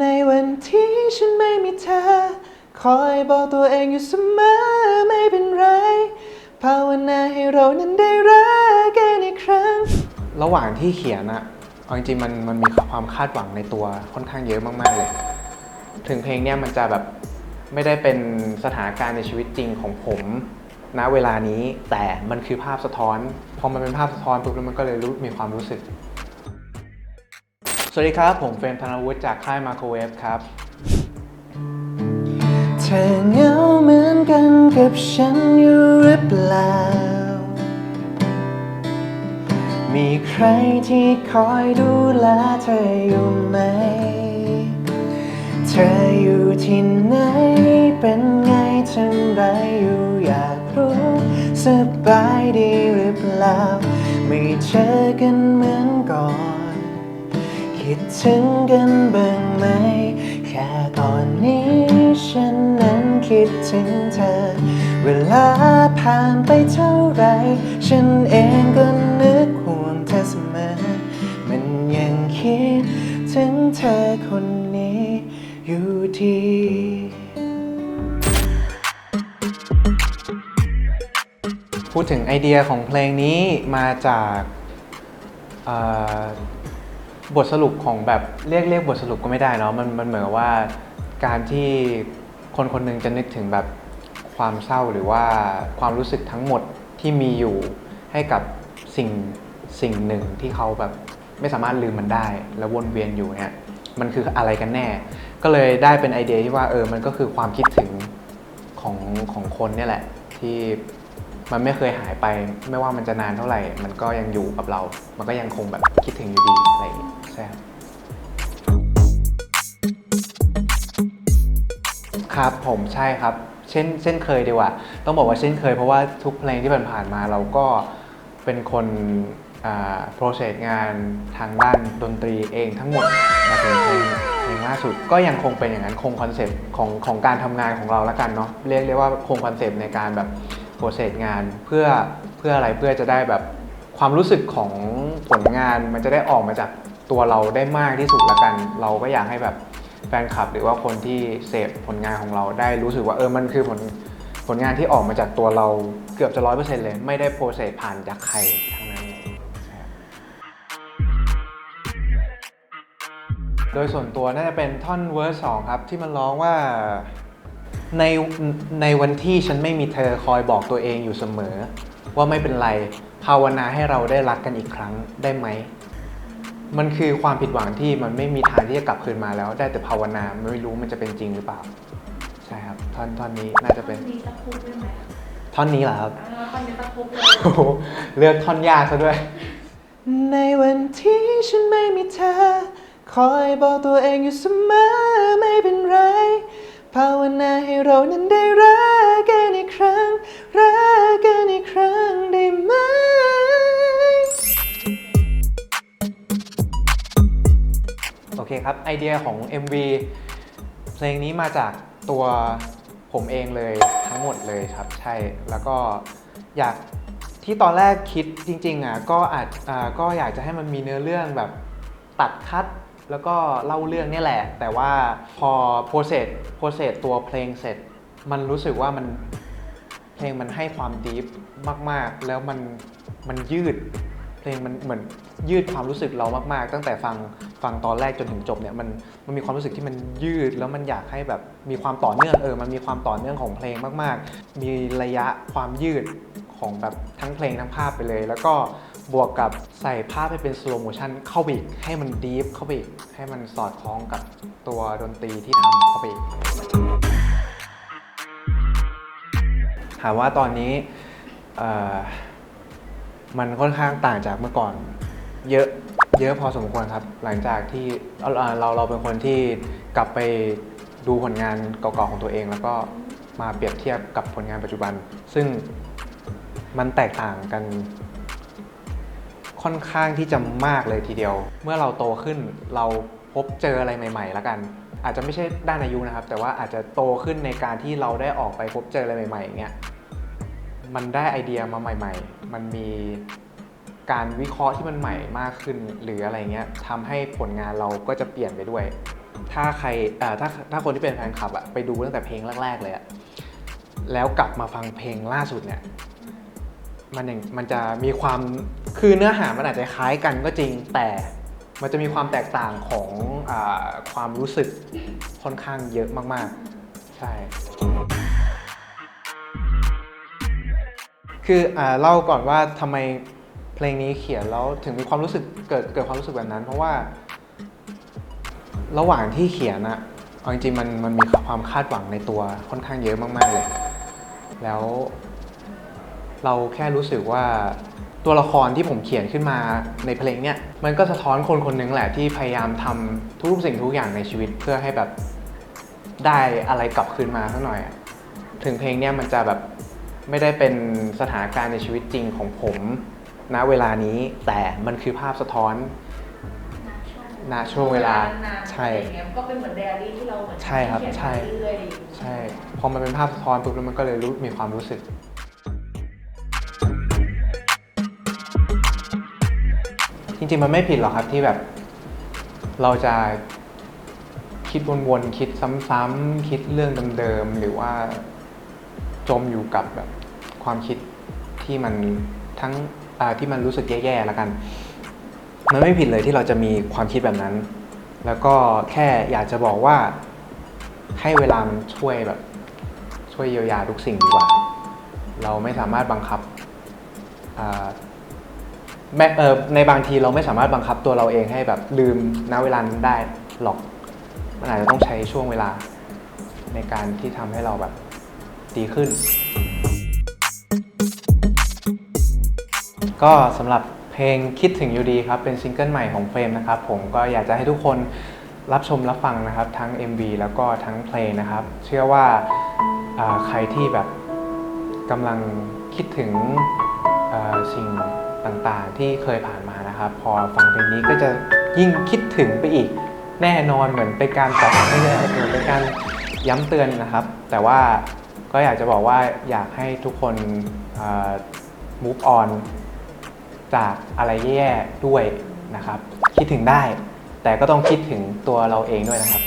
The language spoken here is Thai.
ในวันที่ฉันไม่มีเธอ คอยบอกตัวเองอยู่เสมอไม่เป็นไร ภาวนาให้เรานั้นได้รักกันอีกครั้ง ระหว่างที่เขียนอะเอาจริงๆมันมันมีความคาดหวังในตัวค่อนข้างเยอะมากๆเลย ถึงเพลงเนี้ยมันจะแบบไม่ได้เป็นสถานการณ์ในชีวิตจริงของผมณเวลานี้แต่มันคือภาพสะท้อนพอมันเป็นภาพสะท้อนปุ๊บแล้วมันก็เลยรู้มีความรู้สึก สวัสดีครับ ผมเฟรมธนวุฒิจากค่ายมาโครเวฟครับเธอเหงาเหมือนกันกับฉันอยู่หรือเปล่า มีใครที่คอยดูแลเธออยู่ไหม เธออยู่ที่ไหน เป็นไงทั้งไรอยู่อยากรู้สบายดีหรือเปล่า ไม่เจอกันเหมือนก่อน คิดถึงกันบ้างไหม แค่ตอนนี้ฉันนั้นคิดถึงเธอ เวลาผ่านไปเท่าไร ฉันเองก็นึกห่วงเธอเสมอ มันยังคิดถึงเธอคนนี้อยู่ดีพูดถึงไอเดียของเพลงนี้มาจากอ่อ บทสรุปของแบบเรียกเรียกบทสรุปก็ไม่ได้เนาะมันมันเหมือนว่าการที่คนคนหนึงจะนึกถึงแบบความเศร้าหรือว่าความรู้สึกทั้งหมดที่มีอยู่ให้กับสิ่งสิ่งหนึ่งที่เขาแบบไม่สามารถลืมมันได้ แล้ววนเวียนอยู่เนี่ยมันคืออะไรกันแน่ ก็เลยได้เป็นไอเดียที่ว่าเออมันก็คือความคิดถึงของของคนเนี่ยแหละที่ มันไม่เคยหายไป ไม่ว่ามันจะนานเท่าไหร่ มันก็ยังอยู่กับเรา มันก็ยังคงแบบคิดถึงอยู่ดีอะไรอย่างงี้ใช่ครับครับผมใช่ครับ เช่นเช่นเคยดีกว่า ต้องบอกว่าเช่นเคยเพราะว่าทุกเพลงที่ผ่านๆมาเราก็เป็นคนโปรเซสงานทางด้านดนตรีเองทั้งหมดมาถึงเพลงเพลงล่าสุดก็ยังคงเป็นอย่างนั้นคงคอนเซปต์ของของการทำงานของเราล้วกันเนาะเรียกเรียกว่าคงคอนเซปต์ในการแบบ รเซสงานเพื่อเพื่ออะไรเพื่อจะได้แบบความรู้สึกของผลงานมันจะได้ออกมาจากตัวเราได้มากที่สุดละกัน เราก็อยากให้แบบแฟนคลับ หรือว่าคนที่เสพผลงานของเราได้รู้สึกว่าเออมันคือผลผลงานที่ออกมาจากตัวเราเกือบจะร้อยเปอร์เซ็นต์เลย ไม่ได้โปรเซสผ่านจากใครทั้งนั้น โดยส่วนตัวน่าจะเป็นท่อนเวอร์สองครับ ที่มันร้องว่า ในในวันที่ฉันไม่มีเธอคอยบอกตัวเองอยู่เสมอ ว่าไม่เป็นไร ภาวนาให้เราได้รักกันอีกครั้งได้ไหม มันคือความผิดหวังที่มันไม่มีทางที่จะกลับคืนมาแล้ว ได้แต่ภาวนาไม่รู้มันจะเป็นจริงหรือเปล่า ใช่ครับท่อนท่อนนี้น่าจะเป็น มีตะคุบด้วยไหมท่อนนี้เหรอครับ อ่าตอนนี้ตะคุบเลยโอ้โหเลือกท่อนยากซะด้วย ในวันที่ฉันไม่มีเธอ คอยบอกตัวเองอยู่เสมอไม่เป็นไร ภาวนาให้เรานั้นได้รักกันอีกครั้ง รักกันอีกครั้งได้ไหม โอเคครับ ไอเดียของ MV เพลงนี้มาจากตัวผมเองเลยทั้งหมดเลยครับ ใช่แล้วก็อยากที่ตอนแรกคิดจริงๆอะก็อาจอ่าก็อยากจะให้มันมีเนื้อเรื่องแบบตัดคัด แล้วก็เล่าเรื่องนี่แหละ แต่ว่าพอโปรเซสโปรเซสตัวเพลงเสร็จ มันรู้สึกว่ามันเพลงมันให้ความดีฟมาก ๆ แล้วมันมันยืด เพลงมันเหมือนยืดความรู้สึกเรามากๆ ตั้งแต่ฟังฟังตอนแรกจนถึงจบเนี่ยมันมันมีความรู้สึกที่มันยืดแล้วมันอยากให้แบบมีความต่อเนื่องเออมันมีความต่อเนื่องของเพลงมาก ๆ มีระยะความยืดของแบบทั้งเพลงทั้งภาพไปเลย แล้วก็ บวกกับใส่ภาพให้เป็นสโลโมชันเข้าไปอีก ให้มันดีฟเข้าไปอีก ให้มันสอดคล้องกับตัวดนตรีที่ทำเข้าไปอีกถามว่าตอนนี้มันค่อนข้างต่างจากเมื่อก่อนเยอะเยอะพอสมควรครับ หลังจากที่เราเราเราเป็นคนที่กลับไปดูผลงานเก่าๆของตัวเอง แล้วก็มาเปรียบเทียบกับผลงานปัจจุบัน ซึ่งมันแตกต่างกัน ค่อนข้างที่จะมากเลยทีเดียว เมื่อเราโตขึ้นเราพบเจออะไรใหม่ๆแล้วกัน อาจจะไม่ใช่ด้านอายุนะครับ แต่ว่าอาจจะโตขึ้นในการที่เราได้ออกไปพบเจออะไรใหม่ๆอย่างเงี้ยมันได้ไอเดียมาใหม่ ๆ มันมีการวิเคราะห์ที่มันใหม่มากขึ้น หรืออะไรเงี้ยทำให้ผลงานเราก็จะเปลี่ยนไปด้วย ถ้าใครอ่าถ้าถ้าคนที่เป็นแฟนคลับอะไปดูตั้งแต่เพลงแรกๆเลยอะแล้วกลับมาฟังเพลงล่าสุดเนี่ยมันยังมันจะมีความ คือเนื้อหามันอาจจะคล้ายกันก็จริงแต่มันจะมีความแตกต่างของอความรู้สึกค่อนข้างเยอะมากๆ ใช่ คืออเล่าก่อนว่าทำไมเพลงนี้เขียนแล้วถึงมีความรู้สึกเกิดเกิดความรู้สึกแบบนั้น เพราะว่า ระหว่างที่เขียนอะเอาจริงๆมันมันมีความคาดหวังในตัวค่อนข้างเยอะมากๆเลย แล้วเราแค่รู้สึกว่า ตัวละครที่ผมเขียนขึ้นมาในเพลงเนี่ยมันก็สะท้อนคนคนหนึ่งแหละที่พยายามทำทุกสิ่งทุกอย่างในชีวิตเพื่อให้แบบได้อะไรกลับคืนมาสักหน่อยอะถึงเพลงเนี่ยมันจะแบบไม่ได้เป็นสถานการณ์ในชีวิตจริงของผมณเวลานี้แต่มันคือภาพสะท้อนณช่วงเวลาใช่อะไรอย่างเงี้ยก็เป็นเหมือนไดอารี่ที่เราเหมือนใช่ครับเขียนใช่มาเรื่อยๆใช่พอมันเป็นภาพสะท้อนปุ๊บแล้วมันก็เลยรู้มีความรู้สึก จริง ๆ มันไม่ผิดหรอกครับที่แบบ เราจะคิดวนๆคิดซ้ำๆคิดเรื่องเดิมๆหรือว่าจมอยู่กับแบบความคิดที่มันทั้งที่มันรู้สึกแย่ๆแล้วกัน มันไม่ผิดเลยที่เราจะมีความคิดแบบนั้น แล้วก็แค่อยากจะบอกว่าให้เวลามันช่วยแบบช่วยเยียวยาทุกสิ่งดีกว่า เราไม่สามารถบังคับ แม้เออในบางทีเราไม่สามารถบังคับตัวเราเองให้แบบลืมณเวลานั้นได้หรอก มันอาจจะต้องใช้ช่วงเวลาในการที่ทำให้เราแบบดีขึ้น ก็สำหรับเพลงคิดถึงอยู่ดีครับ เป็นซิงเกิลใหม่ของเฟรมนะครับ ผมก็อยากจะให้ทุกคนรับชมรับฟังนะครับ ทั้ง MV แล้วก็ทั้งเพลงนะครับ เชื่อว่าอ่าใครที่แบบกำลังคิดถึงอ่าสิ่ง ต่างๆ ที่เคยผ่านมานะครับ พอฟังเพลงนี้ก็จะยิ่งคิดถึงไปอีกแน่นอนเหมือนเป็นการตอบไม่ใช่เหมือนเป็นการย้ำเตือนนะครับ แต่ว่าก็อยากจะบอกว่าอยากให้ทุกคนอ่า move on จากอะไรแย่ๆด้วยนะครับ คิดถึงได้ แต่ก็ต้องคิดถึงตัวเราเองด้วยนะครับ